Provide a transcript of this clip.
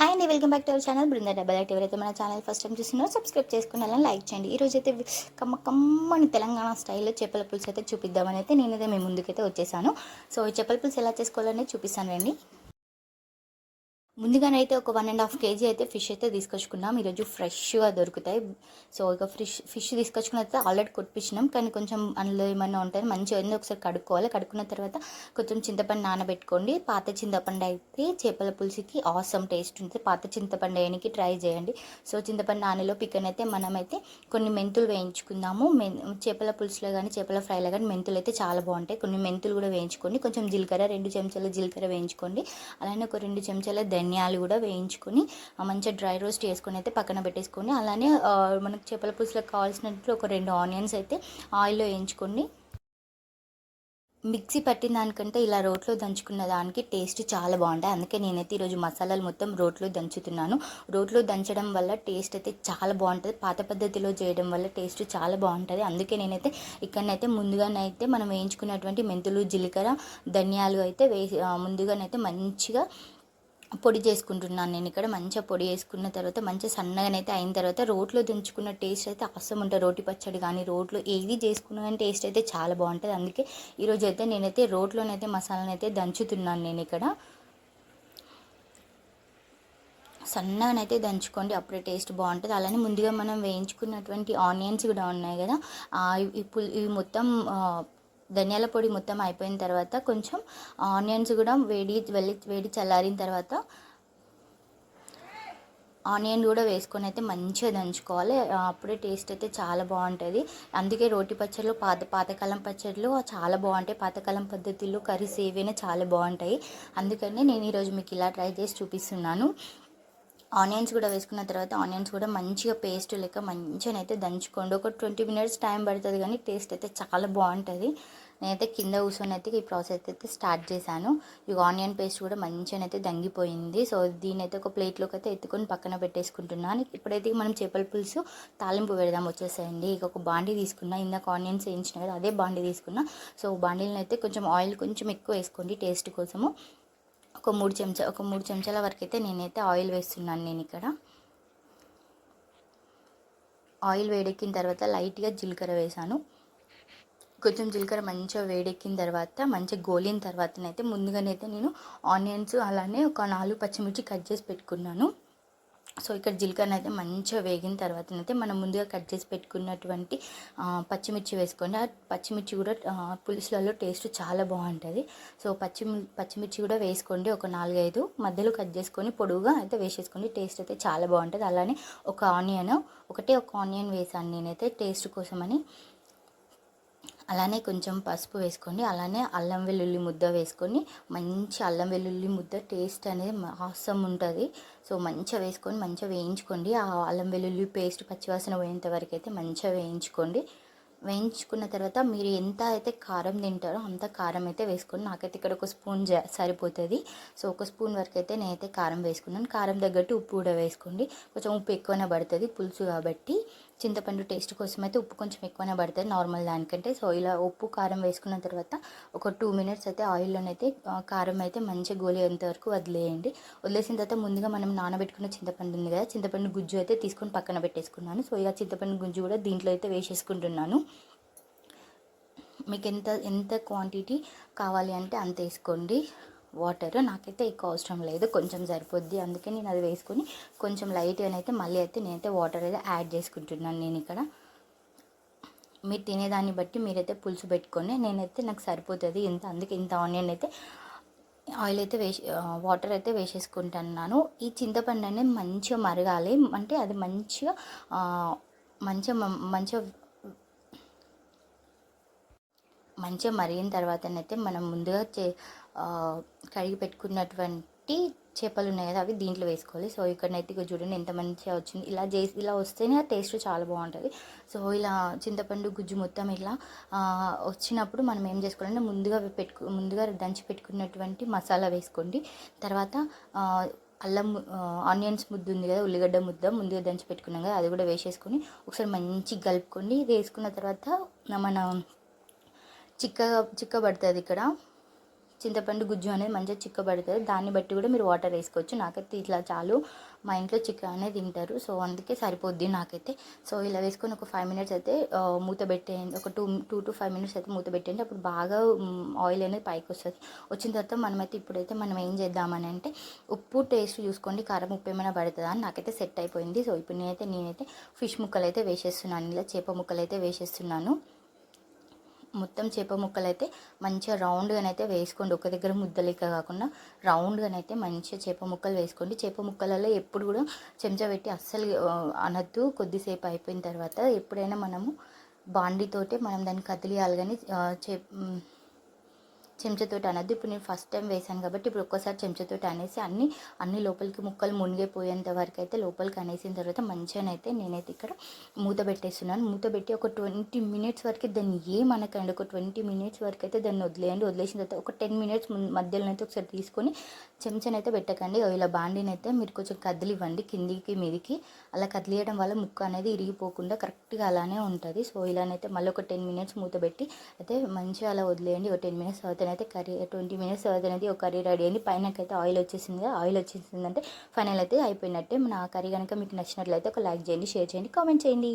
Hi అండి welcome back to our channel. Brinda double act ఎవరైతే మన ఛానల్ ఫస్ట్ టైం చూస్తున్నారో సబ్స్క్రైబ్ చేసుకుని అలా లైక్ చేయండి. ఈ అయితే కమ్మ కమ్మని తెలంగాణ స్టైల్లో చేపల పులుసు అయితే చూపిద్దామని అయితే నేనైతే మీ ముందుకైతే వచ్చేసాను. సో ఈ చేపల పులుసు ఎలా చేసుకోవాలనేది చూపిస్తాను రండి. ముందుగానైతే ఒక వన్ అండ్ హాఫ్ కేజీ అయితే ఫిష్ అయితే తీసుకొచ్చుకున్నాం. ఈరోజు ఫ్రెష్గా దొరుకుతాయి. సో ఇక ఫిష్ ఫిష్ తీసుకొచ్చుకున్న తర్వాత ఆల్రెడీ కొట్టించినాం. కానీ కొంచెం అందులో ఏమైనా ఉంటాయి మంచిగా అయింది. ఒకసారి కడుక్కోవాలి. కడుక్కున్న తర్వాత కొంచెం చింతపండు నానబెట్టుకోండి. పాత చింతపండు అయితే చేపల పులుసుకి ఆసమ్ టేస్ట్ ఉంటుంది. పాత చింతపండు వేయడానికి ట్రై చేయండి. సో చింతపండు నానలో పికన్ అయితే మనమైతే కొన్ని మెంతులు వేయించుకుందాము. మెన్ చేపల పులుసులో కానీ చేపల ఫ్రైలో కానీ మెంతులు అయితే చాలా బాగుంటాయి. కొన్ని మెంతులు కూడా వేయించుకోండి. కొంచెం జీలకర్ర రెండు చెంచాల జీలకర్ర వేయించుకోండి. అలానే ఒక రెండు చెంచాల ధనియాలు కూడా వేయించుకొని మంచిగా డ్రై రోస్ట్ చేసుకొని అయితే పక్కన పెట్టేసుకొని అలానే మనకు చేపల పులుసులకు కావాల్సినట్లు ఒక రెండు ఆనియన్స్ అయితే ఆయిల్లో వేయించుకోండి మిక్సీ పట్టిన దానికంటే ఇలా రోట్లో దంచుకున్న దానికి టేస్ట్ చాలా బాగుంటాయి. అందుకే నేనైతే ఈరోజు మసాలాలు మొత్తం రోట్లో దంచుతున్నాను. రోట్లో దంచడం వల్ల టేస్ట్ అయితే చాలా బాగుంటుంది. పాత పద్ధతిలో చేయడం వల్ల టేస్ట్ చాలా బాగుంటుంది. అందుకే నేనైతే ఇక్కడనైతే ముందుగానైతే మనం వేయించుకున్నటువంటి మెంతులు జీలకర్ర ధనియాలు అయితే వేసి ముందుగానైతే మంచిగా పొడి చేసుకుంటున్నాను నేను ఇక్కడ. మంచిగా పొడి చేసుకున్న తర్వాత మంచిగా సన్నగానైతే అయిన తర్వాత రోట్లో దంచుకున్న టేస్ట్ అయితే అవసరం ఉంటుంది. రోటి పచ్చడి కానీ రోట్లో ఏది చేసుకున్న కానీ టేస్ట్ అయితే చాలా బాగుంటుంది. అందుకే ఈరోజు అయితే నేనైతే రోట్లోనైతే మసాలానైతే దంచుతున్నాను నేను ఇక్కడ. సన్నగానైతే దంచుకోండి అప్పుడే టేస్ట్ బాగుంటుంది. అలానే ముందుగా మనం వేయించుకున్నటువంటి ఆనియన్స్ కూడా ఉన్నాయి కదా. ఇప్పుడు ఇవి మొత్తం ధనియాల పొడి మొత్తం అయిపోయిన తర్వాత కొంచెం ఆనియన్స్ కూడా వేడి వెళ్ళి వేడి చల్లారిన తర్వాత ఆనియన్ కూడా వేసుకొని అయితే మంచిగా దంచుకోవాలి. అప్పుడే టేస్ట్ అయితే చాలా బాగుంటుంది. అందుకే రోటి పచ్చళ్ళు పాత పాతకాలం పచ్చళ్ళు చాలా బాగుంటాయి. పాతకాలం పద్ధతిలో కర్రీస్ ఏవైనా చాలా బాగుంటాయి. అందుకనే నేను ఈరోజు మీకు ఇలా ట్రై చేసి చూపిస్తున్నాను. ఆనియన్స్ కూడా వేసుకున్న తర్వాత ఆనియన్స్ కూడా మంచిగా పేస్ట్ లెక్క మంచిగా అయితే దంచుకోండి. ఒక ట్వంటీ మినిట్స్ టైం పడుతుంది కానీ టేస్ట్ అయితే చాలా బాగుంటుంది. నేనైతే కింద కూర్చొని అయితే ఈ ప్రాసెస్ అయితే స్టార్ట్ చేశాను. ఈ ఆనియన్ పేస్ట్ కూడా మంచిగా అయితే దంగిపోయింది. సో దీని అయితే ఒక ప్లేట్లోకి అయితే ఎత్తుకొని పక్కన పెట్టేసుకుంటున్నాను. ఇప్పుడైతే మనం చేపల పులుసు తాలింపు పెడదాం వచ్చేసేయండి. ఇక ఒక బాండీ తీసుకున్నా ఇందాక ఆనియన్స్ వేయించిన కదా అదే బాండీ తీసుకున్నా. సో బాండీలను అయితే కొంచెం ఆయిల్ కొంచెం ఎక్కువ వేసుకోండి టేస్ట్ కోసము. ఒక మూడు చెంచా ఒక మూడు చెంచాల వరకు అయితే నేనైతే ఆయిల్ వేస్తున్నాను నేను ఇక్కడ. ఆయిల్ వేడెక్కిన తర్వాత లైట్గా జీలకర్ర వేసాను. కొంచెం జీలకర్ర మంచిగా వేడెక్కిన తర్వాత మంచిగా గోలిన తర్వాతనైతే ముందుగానైతే నేను ఆనియన్స్ అలానే ఒక నాలుగు పచ్చిమిర్చి కట్ చేసి పెట్టుకున్నాను. సో ఇక్కడ జీలకర్ర అయితే మంచిగా వేగిన తర్వాతనైతే మనం ముందుగా కట్ చేసి పెట్టుకున్నటువంటి పచ్చిమిర్చి వేసుకోండి. ఆ పచ్చిమిర్చి కూడా పులుసులలో టేస్ట్ చాలా బాగుంటుంది. సో పచ్చిమి పచ్చిమిర్చి కూడా వేసుకోండి. ఒక నాలుగైదు మధ్యలో కట్ చేసుకొని పొడుగుగా అయితే వేసేసుకోండి. టేస్ట్ అయితే చాలా బాగుంటుంది. అలానే ఒక ఆనియన్ ఒకటే ఒక ఆనియన్ వేసాను నేనైతే టేస్ట్ కోసమని. అలానే కొంచెం పసుపు వేసుకోండి అలానే అల్లం వెల్లుల్లి ముద్ద వేసుకొని మంచి అల్లం వెల్లుల్లి ముద్ద టేస్ట్ అనేది మాసం ఉంటుంది. సో మంచిగా వేసుకొని మంచిగా వేయించుకోండి. ఆ అల్లం వెల్లుల్లి పేస్ట్ పచ్చివాసన పోయేంత వరకు అయితే మంచిగా వేయించుకోండి. వేయించుకున్న తర్వాత మీరు ఎంత అయితే కారం తింటారో అంత కారం అయితే వేసుకోండి నాకైతే ఇక్కడ ఒక స్పూన్ జ సరిపోతుంది. సో ఒక స్పూన్ వరకు అయితే నేనైతే కారం వేసుకున్నాను. కారం తగ్గట్టు ఉప్పు కూడా వేసుకోండి. కొంచెం ఉప్పు ఎక్కువనే పడుతుంది పులుసు కాబట్టి. చింతపండు టేస్ట్ కోసం అయితే ఉప్పు కొంచెం ఎక్కువనే పడుతుంది నార్మల్ దానికంటే. సో ఇలా ఉప్పు కారం వేసుకున్న తర్వాత ఒక టూ మినిట్స్ అయితే ఆయిల్లోనైతే కారం అయితే మంచిగా గోలేంత వరకు వదిలేయండి. వదిలేసిన తర్వాత ముందుగా మనం నానబెట్టుకున్న చింతపండు ఉంది కదా చింతపండు గుజ్జు అయితే తీసుకొని పక్కన పెట్టేసుకున్నాను. సో ఇలా చింతపండు గుజ్జు కూడా దీంట్లో అయితే వేసేసుకుంటున్నాను. మీకు ఎంత ఎంత క్వాంటిటీ కావాలి అంటే అంత వేసుకోండి. వాటర్ నాకైతే ఎక్కువ అవసరం లేదు కొంచెం సరిపోద్ది. అందుకే నేను అది వేసుకొని కొంచెం లైట్గా అయితే మళ్ళీ అయితే నేనైతే వాటర్ అయితే యాడ్ చేసుకుంటున్నాను నేను ఇక్కడ. మీరు తినేదాన్ని బట్టి మీరైతే పులుసు పెట్టుకొని నేనైతే నాకు సరిపోతుంది. ఇంత అందుకే ఇంత ఆనియన్ అయితే ఆయిల్ అయితే వేసి వాటర్ అయితే వేసేసుకుంటున్నాను. ఈ చింతపండు అనేది మంచిగా మరగాలి. అంటే అది మంచిగా మంచిగా మంచిగా మంచిగా మరిగిన తర్వాతనైతే మనం ముందుగా చే కడిగి పెట్టుకున్నటువంటి చేపలు ఉన్నాయి కదా అవి దీంట్లో వేసుకోవాలి. సో ఇక్కడనైతే ఇక చూడండి ఎంత మంచిగా వచ్చింది. ఇలా చేసి ఇలా వస్తేనే ఆ టేస్ట్ చాలా బాగుంటుంది. సో ఇలా చింతపండు గుజ్జు మొత్తం ఇలా వచ్చినప్పుడు మనం ఏం చేసుకోవాలంటే ముందుగా పెట్టుకు ముందుగా దంచి పెట్టుకున్నటువంటి మసాలా వేసుకోండి. తర్వాత అల్లం ఆనియన్స్ ముద్ద ఉంది కదా ఉల్లిగడ్డ ముద్ద ముందుగా దంచి పెట్టుకున్నాం కదా అది కూడా వేసేసుకొని ఒకసారి మంచిగా కలుపుకోండి ఇది వేసుకున్న తర్వాత మన చిక్కగా చిక్కబడుతుంది ఇక్కడ. చింతపండు గుజ్జు అనేది మంచిగా చిక్కబడుతుంది. దాన్ని బట్టి కూడా మీరు వాటర్ వేసుకోవచ్చు. నాకైతే ఇట్లా చాలు. మా ఇంట్లో చికెన్ అనేది తింటారు. సో అందుకే సరిపోద్ది నాకైతే. సో ఇలా వేసుకొని ఒక ఫైవ్ మినిట్స్ అయితే మూత పెట్టేయండి. ఒక two two to five minutes అయితే మూత పెట్టేయండి. అప్పుడు బాగా ఆయిల్ అనేది పైకి వస్తుంది. వచ్చిన తర్వాత మనమైతే ఇప్పుడైతే మనం ఏం చేద్దామని అంటే ఉప్పు టేస్ట్ చూసుకోండి. కారం ఉప్పు ఏమైనా పడుతుందా అని నాకైతే సెట్ అయిపోయింది. సో ఇప్పుడు నేనైతే నేనైతే ఫిష్ ముక్కలు అయితే వేసేస్తున్నాను. ఇలా చేప ముక్కలు అయితే వేసేస్తున్నాను. మొత్తం చేప ముక్కలు అయితే మంచిగా రౌండ్గానైతే వేసుకోండి. ఒక దగ్గర ముద్ద కాకుండా రౌండ్గానైతే మంచిగా చేప ముక్కలు వేసుకోండి. చేప ముక్కలలో ఎప్పుడు కూడా చెంచా పెట్టి అస్సలు అనద్దు. కొద్దిసేపు అయిపోయిన తర్వాత ఎప్పుడైనా మనము బాండితోటే మనం దాన్ని కదిలియాలి కానీ చే చెంచతోటి అనద్దు ఇప్పుడు నేను ఫస్ట్ టైం వేసాను కాబట్టి ఇప్పుడు ఒక్కసారి చెంచతోటి అనేసి అన్ని అన్ని లోపలికి ముక్కలు మునిగిపోయేంత వరకు అయితే లోపలికి అనేసిన తర్వాత మంచిగానైతే నేనైతే ఇక్కడ మూత పెట్టేస్తున్నాను. మూత పెట్టి ఒక ట్వంటీ మినిట్స్ వరకు దాన్ని ఏమనకండి. ఒక ట్వంటీ మినిట్స్ వరకు అయితే దాన్ని వదిలేయండి. వదిలేసిన తర్వాత ఒక టెన్ మినిట్స్ మధ్యలో అయితే ఒకసారి తీసుకొని చెంచానైతే పెట్టకండి. ఇలా బాండినైతే మీరు కొంచెం కదిలివ్వండి. కిందికి మీదికి. అలా కదిలియడం వల్ల ముక్క అనేది ఇరిగిపోకుండా కరెక్ట్గా అలానే ఉంటుంది. సో ఇలానైతే మళ్ళీ ఒక టెన్ మినిట్స్ మూత పెట్టి అయితే మంచిగా అలా వదిలేయండి. ఒక టెన్ మినిట్స్ తర్వాత అయితే కర్రీ ట్వంటీ మినిట్స్ తర్వాత అనేది ఒక కర్రీ రెడీ అయింది. పైనకైతే ఆయిల్ వచ్చేసింది. ఆయిల్ వచ్చేసిందంటే ఫైనల్ అయితే అయిపోయినట్టే. నా కర్రీ కనుక మీకు నచ్చినట్లయితే ఒక లైక్ చేయండి షేర్ చేయండి కామెంట్ చేయండి.